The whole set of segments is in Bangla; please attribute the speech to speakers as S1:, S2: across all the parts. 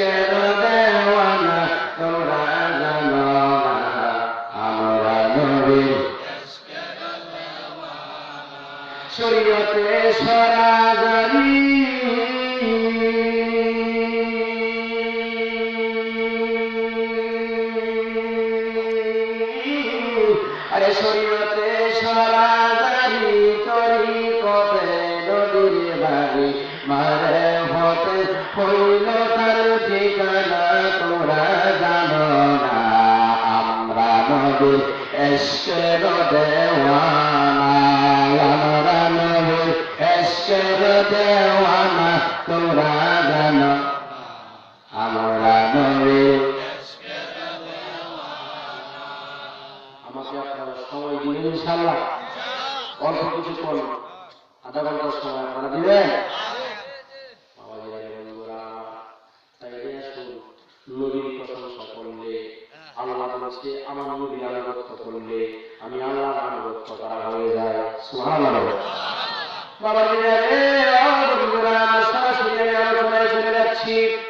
S1: এসকের দেওয়ানা তোমরা জানো না আমরা নবীর শরীয়তে সরাজারি আমরা নবীর আমাকে আপনারা সময় দিবেন ইনশাল্লাহ অল্প কিছু করুন আধা ঘণ্টার সময় আপনারা দিবেন। নবীর প্রশংসা করলে আল্লাহ বলছে আমার নবী আনুগত্য করলে আমি আল্লাহর আনুগত্য করা হয়ে যায় সুবহানাল্লাহ। বাবাজিরা রে, ও বন্ধুরা, সরাসরি আমি আলোচনায় চলে যাচ্ছি। শোনে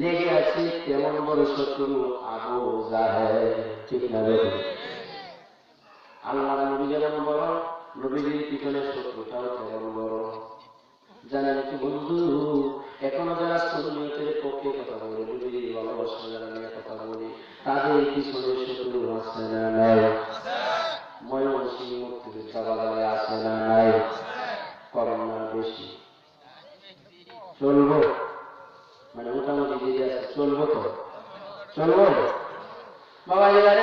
S1: লেগে আছে তেমন বড় শত্রু? আবু জাহেল, ঠিক না আল্লাহ নবী যেমন বড়, নবীজির পিছনে শত্রুটাও তেমন বড়। জানেন কি বন্ধু? এখনও যারা সুন্নিয়তের পক্ষে কথা বলে, নবীজির ভালোবাসা যারা নিয়ে কথা বলে, তাদের পিছনে শত্রু আছে না নাই? ময়মনসিংহ মুক্তিযোদ্ধা বাজারে আছে না নাই? কম না বেশি। চলবো। মানে মোটামুটি যে আছে চলবো তো? চলবো? বাবা আরে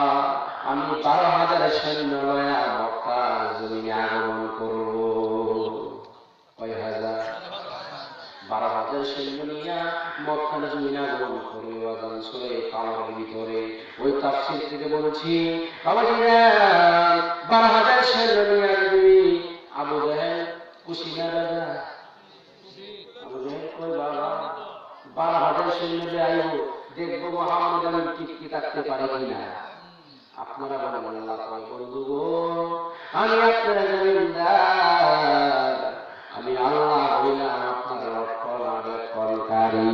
S1: বারো হাজার সৈন্য লয়া মক্কা জমিনে আগমন করব কয় হাজার? বারো হাজার সৈন্য নিয়া মক্কার জমিনে আগমন করে আজান সরে কামার ভিতরে। ওই তাফসির থেকে বলছি বাবাজি বারো হাজার সৈন্য নিয়ে আসবি আবু জাহেল, খুশি না রাজা আবু জাহেল কই বাবা, বারো হাজার সৈন্য দিয়ে আইব, দেখব মোহাম্মদ আলী টিকি থাকতে পারে কিনা? আপনারা বলেন, আল্লাহ কয় বন্ধু গো, আমি আপনার জমিনদার আমি আল্লাহ হইলাম আপনার রক্ষণ রক্ষণকারী।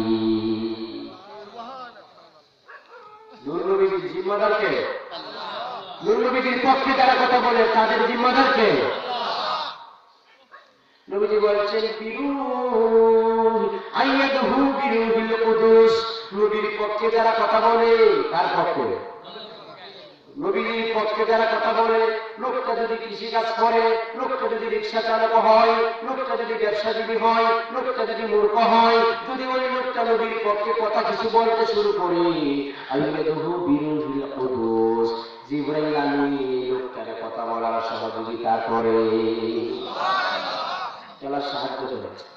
S1: নূরনবীর জিম্মাদার কে নূরনবীর পক্ষে যারা কথা বলে, তাদের জিম্মাদার কে নবীজি বলছেন নবীর পক্ষে যারা কথা বলে, কার পক্ষে? নবীর পক্ষে যারা কথা বলে, লোকটা যদি কৃষি কাজ করে, লোকটা যদি রিক্সা চালক হয়, লোকটা যদি ব্যবসাজীবী হয়, লোকটা যদি মূর্খ হয়, যদি ওই লোকটা নবীর পক্ষে কথা কিছু বলতে শুরু করে জিব্রাইল কথা বলার সহযোগিতা করে। চলার সাহায্য করে।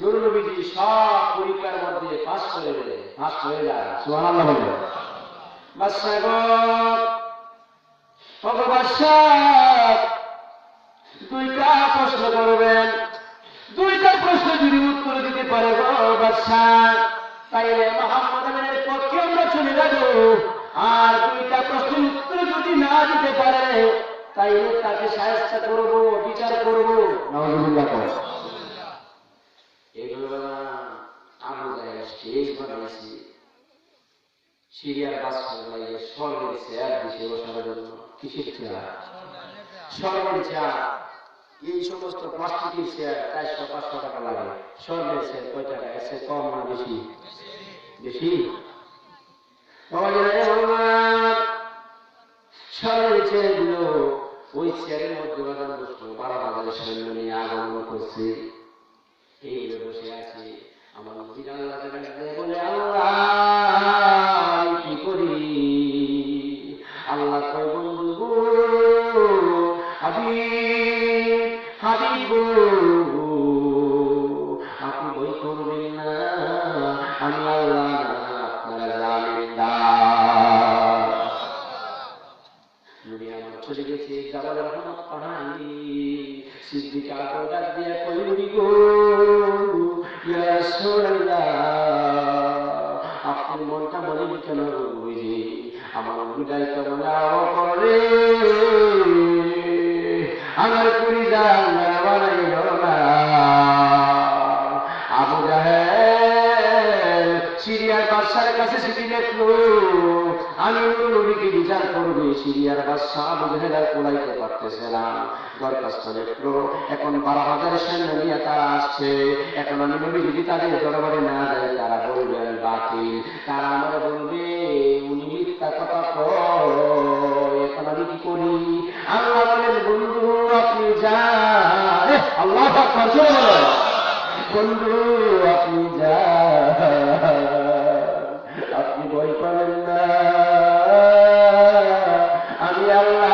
S1: নুর নবীজি সব পরীক্ষার মধ্যে পাস করে গেলে পাস হয়ে যায়। সুবহানাল্লাহ বলে। তাইলে আর দুইটা প্রশ্নের উত্তর যদি না দিতে পারে, তাইলে তাকে সাহায্য করব, বিচার করব। নজরুল্লাহ করে এগুলো আবু জাহেল স্টেজ বানাইছি সিরিয়ার বাদশাহ লাগিয়ে স্বর্ণের চেয়ার দিছে বসানোর জন্য কিসের চেয়ার স্বর্ণের চেয়ার এই সমস্ত প্লাস্টিকের চেয়ার চারশো পাঁচশো টাকা লাগে। স্বর্ণের চেয়ার কয় টাকা? এসে কম না বেশি? বেশি? স্বর্ণের চেয়ার ওই চেয়ারের মধ্যে বাগান বসল। বারো বাজারের সৈন্য নিয়ে আগমন করছে। এই বসে আছে। আমার নবীর আল্লাহ বলে আল্লাহ, কি করি? আল্লাহ কয়, বন্ধু গো, হাবিব হাবিব গো, আপনি বই করবেন না, আমি আল্লাহ চলে গেছে যাবার রহমত পাহাড়ি সিদ্দিক গো আপনি মনটা বলেন কেন বুঝি? আমার হৃদয় কেমন করে আমার কুড়ি দান বানাইল না। আবু জাহেল সিরিয়ার বাদশার কাছে চিঠি লিখলো আমি নবীকে বিচার করবে সিরিয়ার বাদশা আবু জাহেল আর কোলাইতে পারতেছে না। দরখাস্ত লিখলো। এখন বারো হাজার সৈন্য নিয়ে তারা আসছে। এখন আমি নবী যদি তাদের দরবারে না যায় তারা বলবে আমি বাতিল। তারা আমার বলবে, উনি মিথ্যা কথা এখন আমি কি করি? আল্লাহ বলেন, বন্ধু, আপনি যান। আল্লাহ। বন্ধু, আপনি যান। আপনি ভয় পাবেন না। আমি আল্লাহ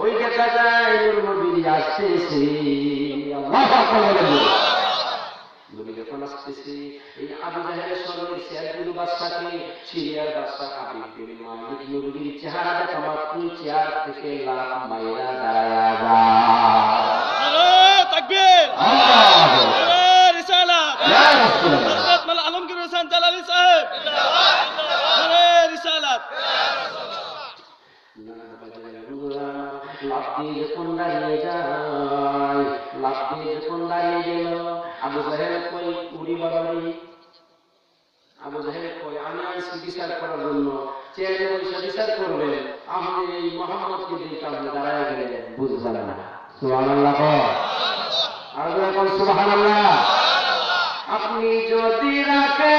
S1: ওই দেখা যায় নূর নবীজি আসতেছে। আল্লাহু আকবার নবী যখন আসতেছে নবীর চেহারা চেয়ার থেকে লাভ মাইরা দাঁড়ায়া যায় আল্লাহু আকবার।
S2: নারে রিসালাত
S1: ইয়া রাসূলুল্লাহ
S2: হযরত মাল আলমগীর হোসেন জালালি সাহেব নারে রিসালাত
S1: লাভ দিয়ে যখন দাঁড়িয়ে যায় লাভ দিয়ে যখন দাঁড়িয়ে গেল আবু জাহেল কই উড়ি বাবারি আবু জাহেল কই আমি আইসি বিচার করার জন্য চেয়ারে বসে বিচার করবেন আপনি এই মোহাম্মদকে দিয়ে আপনি দাঁড়ায় গেলেন বুঝলেন না সুবহানাল্লাহ। আর এখন সুবহানাল্লাহ। আপনি যদি রাখেন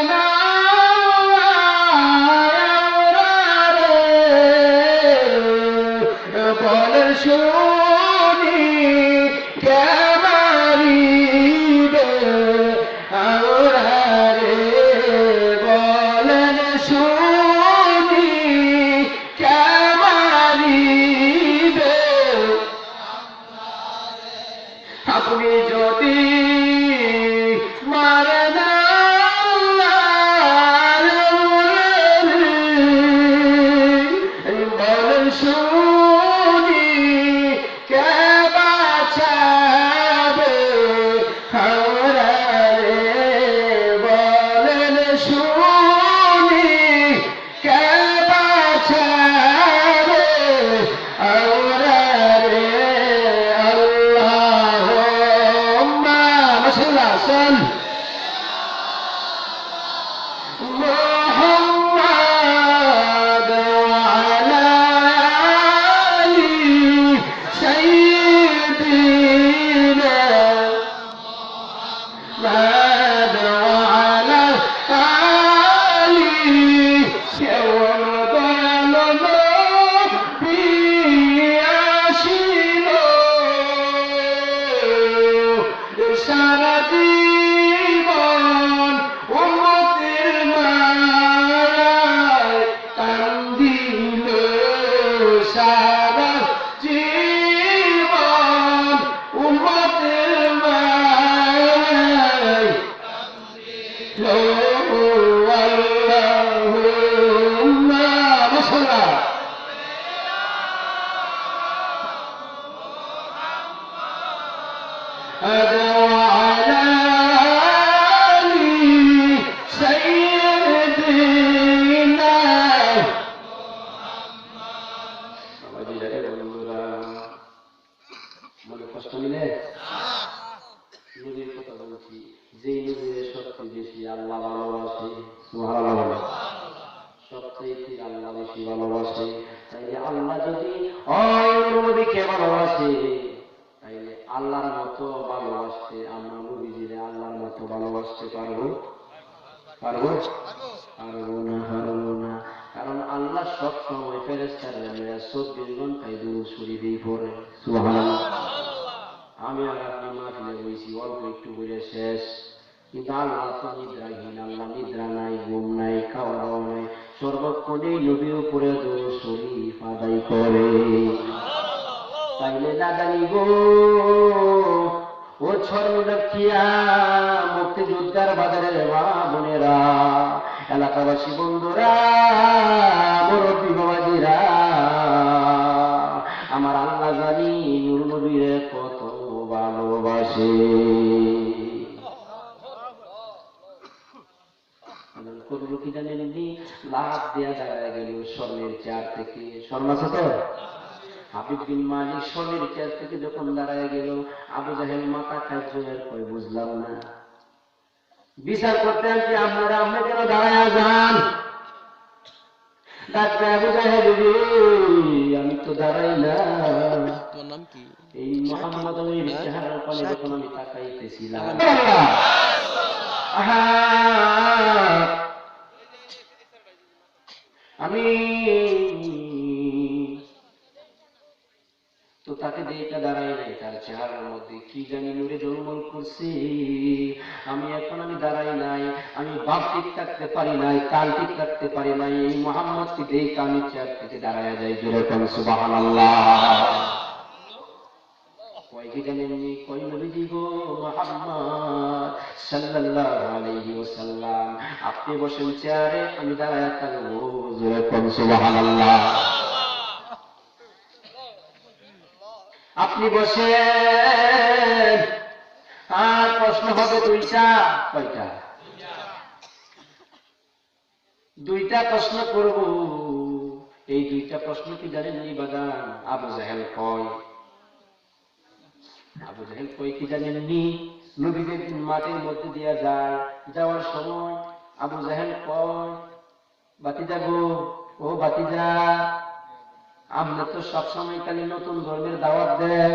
S1: আল্লাহ সব সময় ফেরেস্তার চব্বিশ ঘন্টায় দূর শরীরেই পড়ে। আমি আর আপনি মাহফিলে বইছি অল্প একটু বলে শেষ। কিন্তু আল্লাহ তো নিদ্রাহীন আল্লাহ নিদ্রা নাই ঘুম নাই খাওয়া দাওয়া নাই। সর্বক্ষণেই নদীর উপরে দূর শরীফ আদায় করে। তাইলে দাদানি গো ও ছড়িয়া মুক্তিযোদ্ধার বাজারের মা বোনেরা এলাকাবাসী বন্ধুরা, মুরব্বী বাবাজিরা, আমার আল্লাহ জানি নূর কত ভালোবাসে। করব কি জানেন এমনি লাভ দেয়া দাঁড়ায় গেল স্বর্ণের চেয়ার থেকে স্বর্ণ আছে তো? হাবিব মালিক স্বর্ণের চেয়ার থেকে যখন দাঁড়ায় গেল, আবু জাহেল মাথা কই বুঝলাম না। বিচার আসছি আপনারা আপনি কেন দাঁড়ায় যান ডাক্তার আবু জাহেল রে, আমি তো দাঁড়াই না।
S2: তোমার নাম কি?
S1: এই মোহাম্মদ আলীর চেহারার পানে যখন আমি তাকাইতেছিলাম! আমি তাকে দেখে দাঁড়াই নাই, তার চেহারার মধ্যে কি জানি নূরে জলমল করছে। আমি এখন আমি দাঁড়াই নাই, আমি বাপ ঠিক থাকতে পারি নাই কাল ঠিক থাকতে পারি নাই, এই মোহাম্মদকে দেখে আমি চেয়ার থেকে দাঁড়ায় যাই, জোরে কোন সুবাহান কয়টি জানেননি কই নবীজি গো মুহাম্মদ সাল্লাল্লাহু আলাইহি ওয়াসাল্লাম, আপনি বসেন চেয়ারে, আমি দাঁড়ায় থাকব, জোরে কোন সুবহানাল্লাহ। আপনি বসেন। আর প্রশ্ন হবে দুইটা। কয়টা? দুইটা প্রশ্ন করব। এই দুইটা প্রশ্ন কি জানেন এই বাগান? আবু জাহেল কয়। আবু জাহেল কই কি জানেন নি নবীদের মাটির মধ্যে দিয়া যায়। যাওয়ার সময় আবু জাহেল কয় বাতিজা গো, ও বাতিজা আমরা তো সবসময় খালি নতুন ধর্মের দাওয়াত দেয়।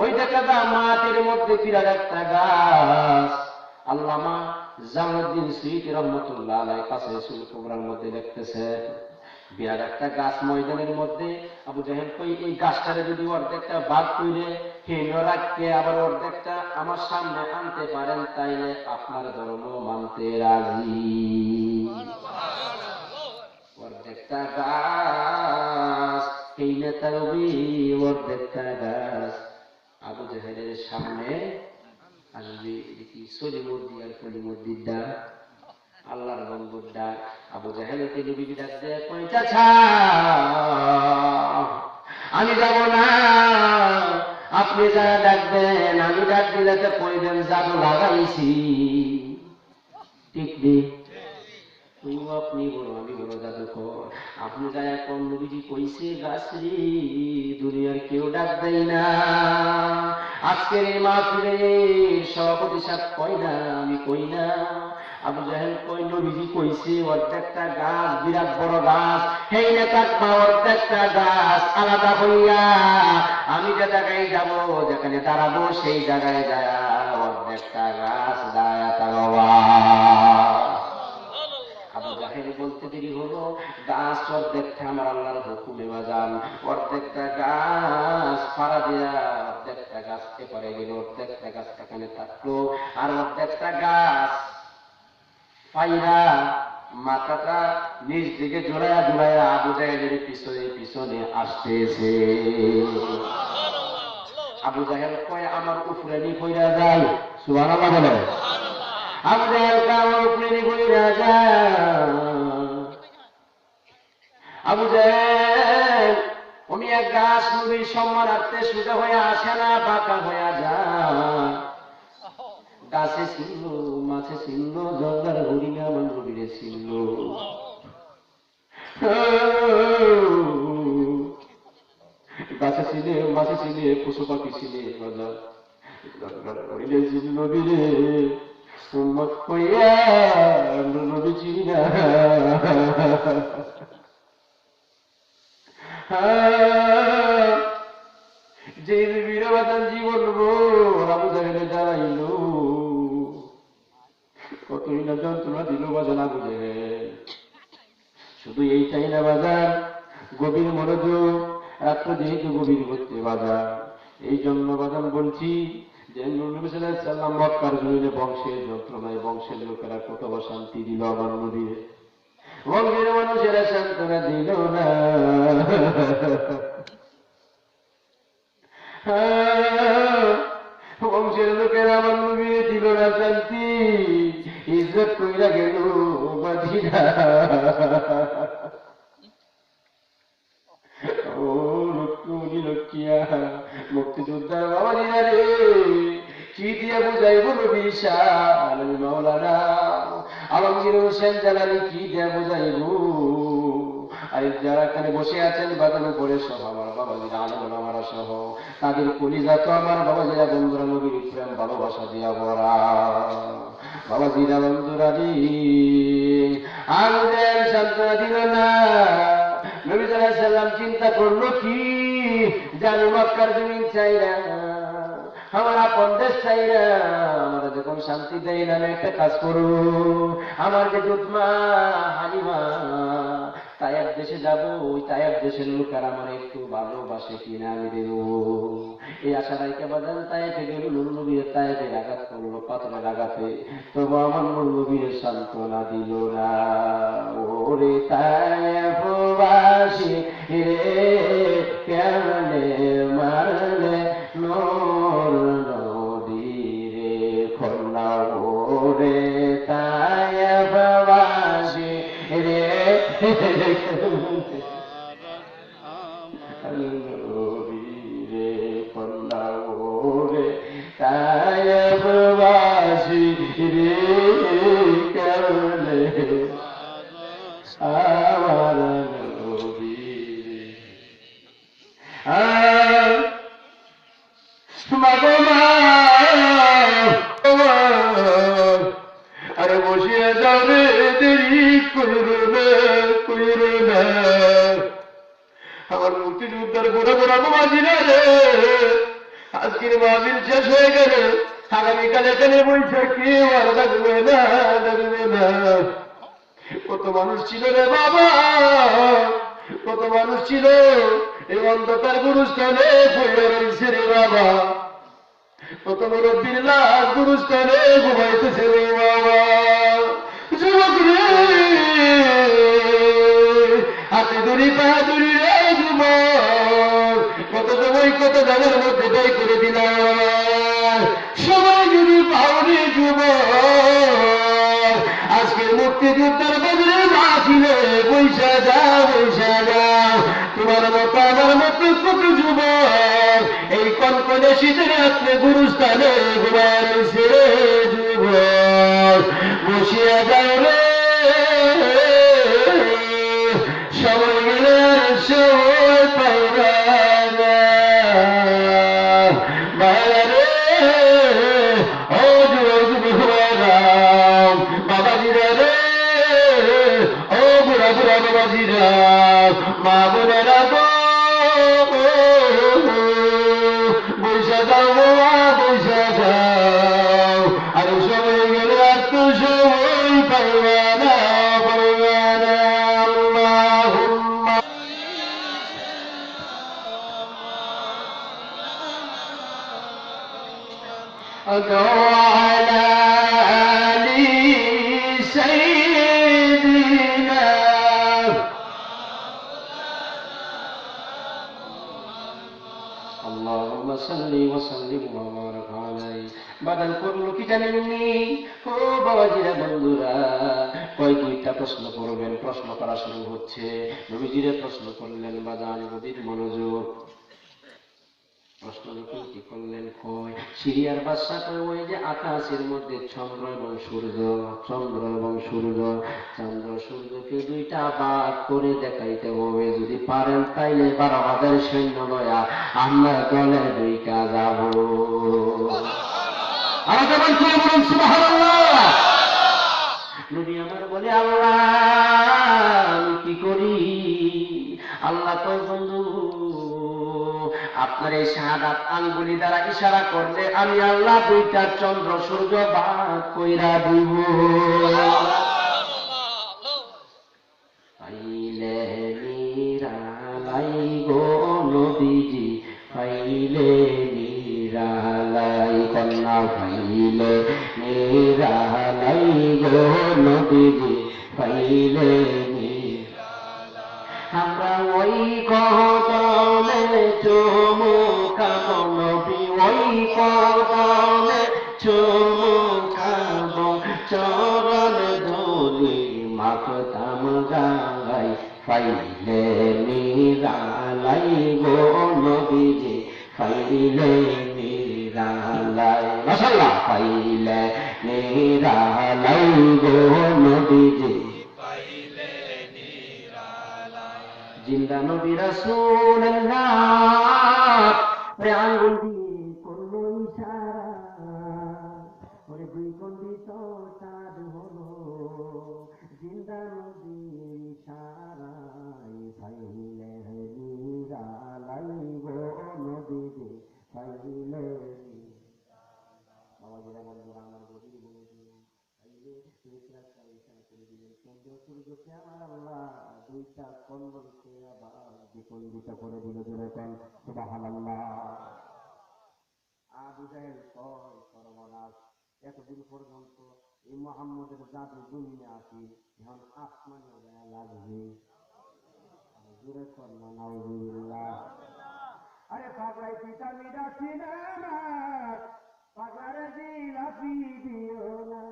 S1: ওই দেখা যা মাটির মধ্যে বিরাট একটা গাছ। আল্লামা জামুদ্দিন সুইটি রহমতুল্লাহ আলাই কাছে রসুল কুবরার মধ্যে দেখতেছে। বিরাট একটা গাছ ময়দানের মধ্যে। আবু জাহেল কই, এই গাছটারে যদি অর্ধেকটা ভাগ করে হেন রাখতে আবার অর্ধেকটা আমার সামনে আনতে পারেন, তাইলে আপনার ধর্ম মানতে রাজি। এই আবু জাহেলের সামনে আসবে দেখি আর ডাক? আল্লাহর বন্ধুর ডাক। আবু ডাক দেয় আমি যাব না। আপনি যারা ডাকবেন, আমি ডাক দিলে তো কইবেন লাগাইছি। ঠিক নেই। তুইও আপনি বড় আমি বড় জাদুকর। আপনি যা এখন নবীজি কইছে গাছ রে দুনিয়ার কেউ ডাক দেয় না। আজকের এই মাহফিলে সভাপতি সাহেব কই না, আমি কই না। আবু জাহেল কই নবীজি কইছে, অর্ধেকটা গাছ, বিরাট বড় গাছ। হেই না কাকমা অর্ধেকটা গাছ আলাদা হইয়া আমি যে জায়গায় যাব, যেখানে দাঁড়াবো, সেই জায়গায় যায়, অর্ধেকটা গাছ দাঁড়া দেরি হলো। গাছ অর্ধেকটা আমার আল্লাহর হুকুমে বাজান। অর্ধেকটা গাছ ফাড়া দিয়া অর্ধেকটা গাছ এপারে গেল, অর্ধেকটা গাছ এখানে থাকল। আর অর্ধেকটা গাছ পাইরা মাথাটা নিজ দিকে জোড়ায়া জোড়ায়া আবু জাহেলের পিছনে পিছনে আসতেছে। আবু জাহেল কয়, আমার উপরে নি কইরা যায় সুবহানাল্লাহ বলে। আবু জাহেল কয়, আমার উপরে নি কইরা যায় আবু জাহেল তুমি এক গাছ নবীর সম্মানার্থে সোজা হয়ে আসে না, বাঁকা হয়ে যায়। গাছে ছিল, মাছে ছিল জঙ্গল হরিণা আমার নবীরে ছিল। গাছে ছিলে, মাছে ছিলে, পশু পাখি ছিলে জঙ্গল হরিণে ছিল কইয়া নবী চিনি বীরবাদন জ্বালাইল। কতই না যন্ত্রণা দিল জাহেল শুধু না বাজার গভীর মনোযোগ রাত্র যেহেতু গভীর বাজার এই জন্য বাজান বলছি যে মক্কার জমিনে বংশের যন্ত্রণায় বংশের লোকেরা কত শান্তি দিল আমার নবীর। বংশের মানুষেরা সান্ত্বনা দিল না। বংশের লোকের আমার নবীরে দিল না শান্তি। ইজ্জত কইরা গেল ও লক্ষ্মী লক্ষ্মিয়া মুক্তিযোদ্ধার বাবা দিনা রে, কি দিয়ে বুঝাইব বিশাল মাওলানা? আলমগীর হোসেন জালানি কি দিয়ে বুঝাইব? আর যারা এখানে বসে আছেন বাগান উপরে সহ আমার বাবাজিরা আলম, আমার সহ। তাদের কলিজা তো আমার বাবাজিরা, বন্ধুরা নবীর প্রেম, ভালোবাসা দিয়া ভরা। বাবাজিরা, বন্ধুরা রে। আমাদের সান্ত্বনা দিল না। নবী সাল্লাম চিন্তা করল কি? জানি মক্কার জমিন চাই না, আমার আপন দেশ চাই না। যখন শান্তি দেয় না, আমি একটা কাজ করু। আমার যে দুধমা হালিমা তায়ার দেশে যাব ওই তায়ার দেশের লোকের আমার একটু ভালোবাসে কিনা আমি দেব। এই আশা রাইকে বাজান তাইতে গেল নুর নবীর তাইতে আঘাত করল পাথরের আঘাতে। তবু আমার নুর নবীর সান্ত্বনা দিল না। ওরে তায়াবাসী রে, কেমনে মারলে নোর ওরে তায়াবাসী রে। নবীরে খোলা ওরে তায়াবাসী রে। কেমনে আমার আমার মুক্তিযোদ্ধার বড় বড় বাবাজিরা রে। আজকের মাহবিল শেষ হয়ে গেলে আগামীকাল এখানে বলছে কেউ আর ডাকবে না ডাকবে না? কত মানুষ ছিল রে বাবা, কত মানুষ ছিল এই অন্ধকার গুরুস্থানে পড়ে রয়েছে রে বাবা। কত মুরব্বীর লাশ গুরুস্থানে ঘুমাইতেছে রে বাবা। মনে শীতের আপনি গুরুস্থানে গোবার ছেড়ে যুব বসিয়া যাও রে। সবাই গেলে সবাই পাওয়া ও মা প্রশ্ন করা শুরু হচ্ছে। নবীজিরে প্রশ্ন করলেন বাজান নবীর মনোযোগ। প্রশ্ন যখন কি করলেন, কয়, সিরিয়ার বাদশা ওই যে আকাশের মধ্যে চন্দ্র এবং সূর্য, চন্দ্র এবং সূর্য, চন্দ্র, সূর্যকে দুইটা ভাগ করে দেখাইতে হবে। যদি পারেন তাইলে বারো হাজার সৈন্য লয়া আমরা দলে দুইটা যাব। বলুন, সুবহানাল্লাহ। নবী আমার বলে, আল্লাহ কি করি? আল্লাহ বন্ধু, আপনার এই শাহাদাত আঙ্গুলি দ্বারা ইশারা করলে আমি আল্লাহ দুইটা চন্দ্র সূর্য বাদ কইরা দিব। পাইলে নিরালাই গো নদীজি পাইলে নিরালাই কন্যা পাইলে নিরালাই গো নদীজি পাইলে আমরা ওই কদমে চুমুকাব, নবী ওই কদমে চুমুকাব, চরণ ধুলি মাকতাম গাই ফাইলে নিরালাই গো নবীজি ফাইলে নিরালাই মাশাআল্লাহ ফাইলে নিরালাই গো নবীজি জিন্দা নবী রে দুইটা কন্ডলকে আবার বিকন্ডিত করে দিল জোরে কেন সুবহানাল্লাহ। আবু জাহেল কয়, সর্বনাশ, এতদিন পর্যন্ত এই মোহাম্মদের জাদু দুনিয়া আসি এখন আসমানে লাগবে? জোরে কর্ম নাউজুবিল্লাহ আরে পাগলাই পিতা মিরাছি না আমার পাগলারে জিলাপি দিও না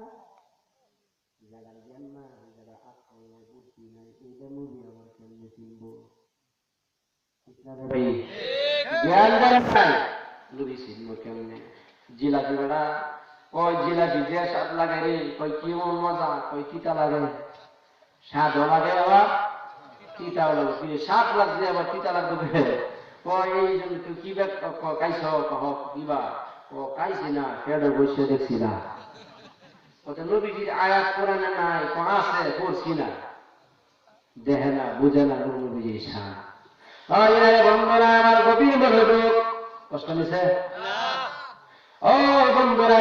S1: যারা জ্ঞান না যারা আকল নাই বুদ্ধি নাই এইটা নবী আমার কেমনে চিনবো জিলাপি বেড়া। কয় জিলাপি যে স্বাদ লাগে রে, কয় কি মজা, কয় লাগে। লাগে আবার, তিতাও লাগে কি স্বাদ লাগছে আবার তিতা লাগবে কয়, এই জন্য তুই কি কাইছ কহ কিবা ও কাইছি না কেডে বসে দেখছি না। কত নবীজির আয়াত কোরআনে নাই আছে, পড়ছি না। দেখে না, বুঝে না নবীজির আয় বন্ধুরা আমার গভীর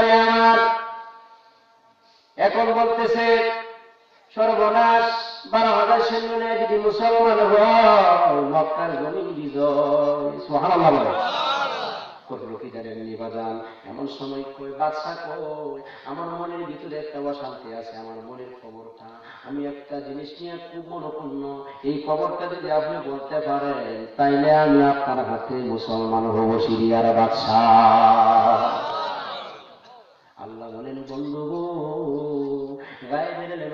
S1: রে আমার, এখন বলতেছে, সর্বনাশ বারো হাজার সৈন্য নিয়ে যদি মুসলমান হয় মক্কার জমিন বিজয়। সুবহানাল্লাহ কি জানেন এমন সময় কই বাদশা কই আমার মনের ভিতরে একটা অশান্তি আছে, আমার মনের খবরটা আমি একটা জিনিস নিয়ে খুব মনপূর্ণ। এই খবরটা যদি আপনি বলতে পারেন, তাইলে আমি আপনার হাতে মুসলমান হব সিরিয়ার বাদশা। আল্লাহ বলেন, বন্ধু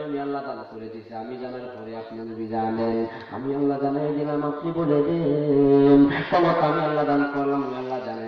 S1: আমি আল্লাহ আমি জানেন। আল্লাহ জানাই দিলাম, আপনি বলে দেন। আমি আল্লাহ দান করলাম আল্লাহ জানাই